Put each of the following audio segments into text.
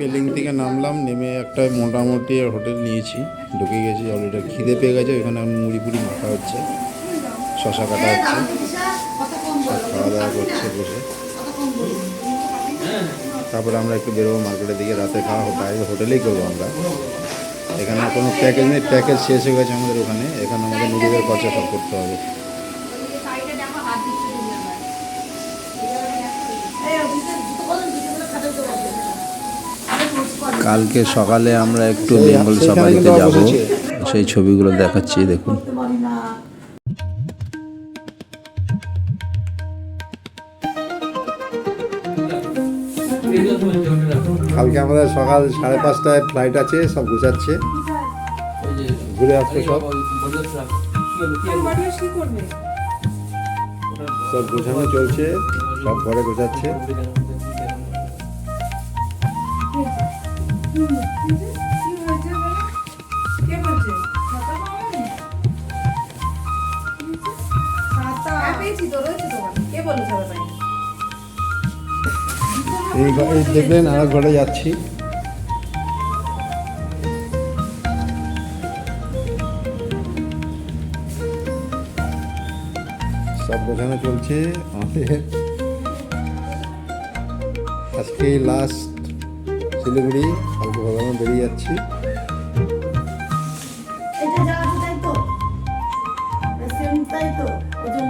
পেলিং থেকে নামলাম, নেমে একটা মোটামুটি হোটেল নিয়েছি। ঢুকে গেছি, অলরেডি খিদে পেয়ে গেছে, ওইখানে মুড়ি পুড়ি মাখা হচ্ছে শশা কাটা হচ্ছে, সব খাওয়া দাওয়া করছে বসে। তারপরে আমরা একটু বেরোবো মার্কেটের দিকে, রাতে খাওয়া বাইরে হোটেলেই করব আমরা। এখানে কোনো প্যাকেজ নেই, প্যাকেজ শেষ হয়ে গেছে আমাদের ওখানে, এখানে আমাদের নিজেদের খরচা সব করতে হবে। কালকে সকালে আমরা একটু বেঙ্গল সাফারিতে যাব। সেই ছবিগুলো দেখাচ্ছি, দেখুন। কালকে আমাদের সকাল সাড়ে পাঁচটায় ফ্লাইট আছে, সব গুছাচ্ছে। ঘুরে আসছে সব। সব গোছানো চলছে, সব ঘরে গোছাচ্ছে। এই এই দেখলেন আর ঘরে যাচ্ছি। সব বোঝানো চলছে। আমাদের আজকে লাস্ট শিলিগুড়ি কালকে ভগবান বেরিয়ে যাচ্ছি।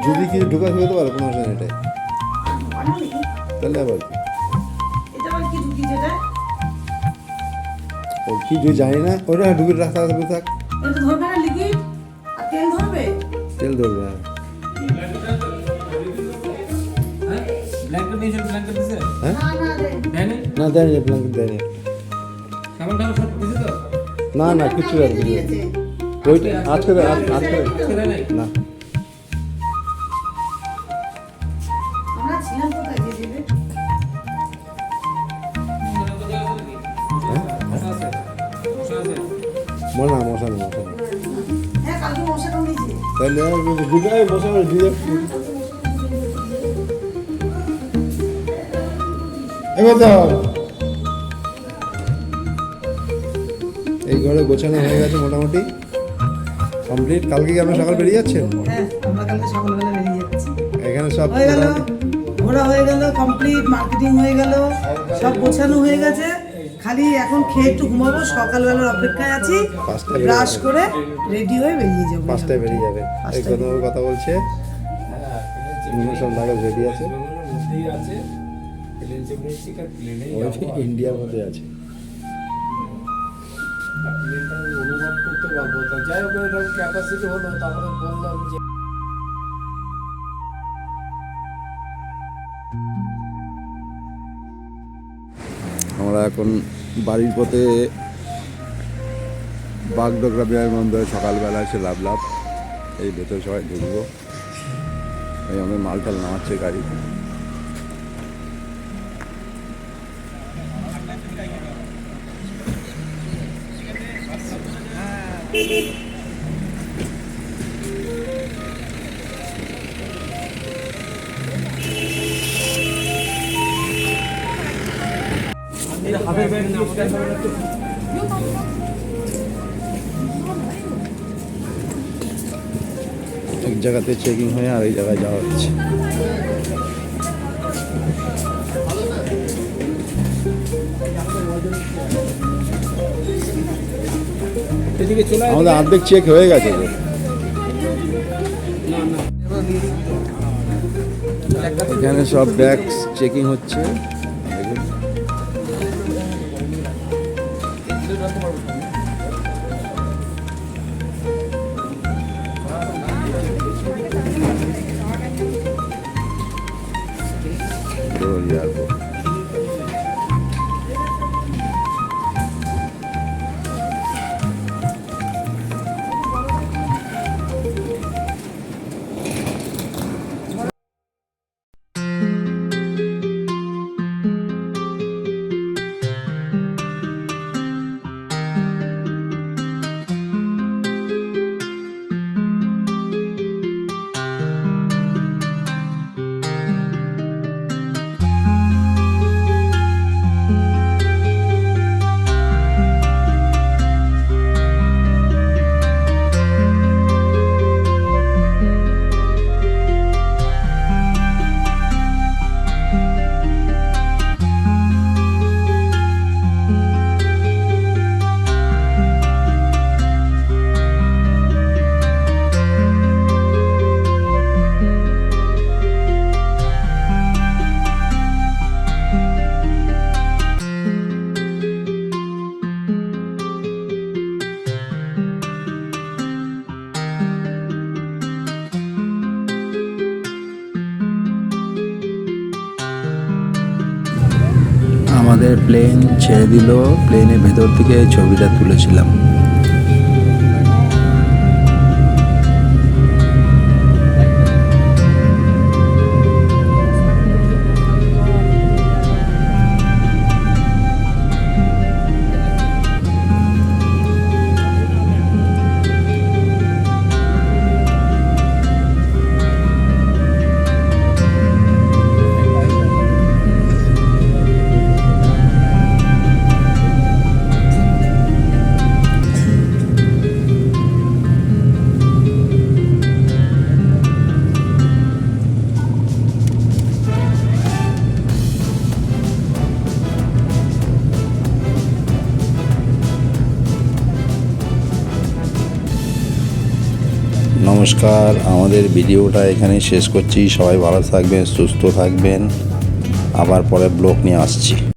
যদি কি ঢুকা ফেলতে পারো কোনো অসুবিধা নেই তাহলে আবার কি? ও কি যে জানি না। ওটা ঢুকে রাস্তা রাস্তা থাক। তেল ধরবে হ্যাঁ। ব্ল্যাঙ্কেট দিছে? হ্যাঁ? দেয়নি। না দেয়নি ব্ল্যাঙ্কেট দেয়নি। সামান টামান সব দিছে তো? না না কিছু আর কি ওইটা আজকে না। আমরা ছিলাম কোথায় যে দেবে? মশা মশা হ্যাঁ তাহলে গুজায় মশা দিয়ে এই ঘরে গোছানো হয়ে গেছে মোটামুটি। কমপ্লিট কালকে কি আপনার সকাল বেরিয়ে যাচ্ছেন হ্যাঁ আমরা কালকে সকালবেলা বেরিয়ে যাচ্ছি। এখানে সব হয়ে গেল ঘোরা হয়ে গেল কমপ্লিট মার্কেটিং হয়ে গেল সব গোছানো হয়ে গেছে। খালি এখন খেয়ে একটু ঘুমাবো সকালবেলার অপেক্ষায় আছি। পাঁচটায় ব্রাশ করে রেডি হয়ে বেরিয়ে যাব। পাঁচটায় বেরিয়ে যাবে। এই কথা কথা বলছে। সব লাগা রেডি আছে। আছে। প্লেন চেপে চিকার প্লেনে ইন্ডিয়ার মধ্যে আছে। প্লেনটা অনুভব করতে পারব। তো যাই হোক এটা ক্যাপাসিটি হলো তারপরে বললাম যে আমরা এখন বাড়ির পথে বাগডোগরা বিহার মন্দিরে সকালবেলা এসে লাভ লাভ। এই ভেতরে সবাই ঢুকবো। এই আমাদের মালটাল নামাচ্ছে গাড়ি। এক জায়গাতে চেকিং হয়ে আর এই জায়গায় যাওয়া হচ্ছে। আমাদের অর্ধেক চেক হয়ে গেছে এখানে সব ব্যাগ চেকিং হচ্ছে। দেখুন। আমাদের প্লেন ছেড়ে দিল। প্লেনের ভেতর থেকে ছবিটা তুলেছিলাম। নমস্কার, আমাদের ভিডিওটা এখানে শেষ করছি। সবাই ভালো থাকবেন, সুস্থ থাকবেন। আবার পরে ব্লগ নিয়ে আসছি।